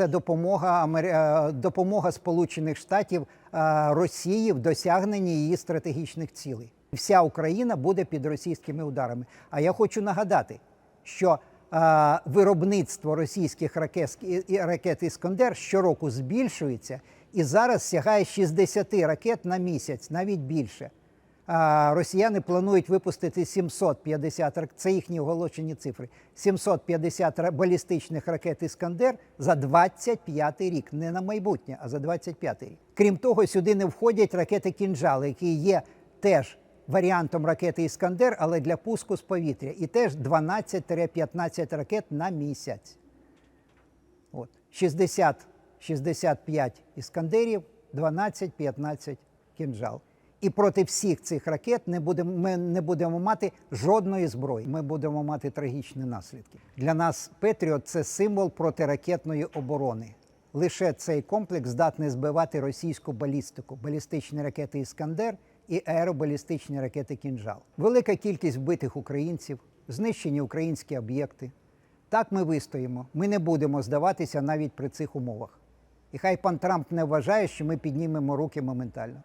це допомога е, допомога Сполучених Штатів е, Росії в досягненні її стратегічних цілей. Вся Україна буде під російськими ударами. А я хочу нагадати, що е, виробництво російських ракет, ракет Іскандер щороку збільшується і зараз сягає 60 ракет на місяць, навіть більше. Росіяни планують випустити 750 рак- це їхні оголошені цифри. 750 ра- балістичних ракет Іскандер за 25 рік, не на майбутнє, а за 25 рік. Крім того, сюди не входять ракети Кінжал, які є теж варіантом ракети Іскандер, але для пуску з повітря. І теж 12-15 ракет на місяць. От. 60, 65 іскандерів, 12-15 кінжал. І проти всіх цих ракет не будемо, ми не будемо мати жодної зброї. Ми будемо мати трагічні наслідки. Для нас Петріот це символ протиракетної оборони. Лише цей комплекс здатний збивати російську балістику, балістичні ракети Іскандер і аеробалістичні ракети Кінжал. Велика кількість вбитих українців, знищені українські об'єкти. Так ми вистоїмо. Ми не будемо здаватися навіть при цих умовах. І хай пан Трамп не вважає, що ми піднімемо руки моментально.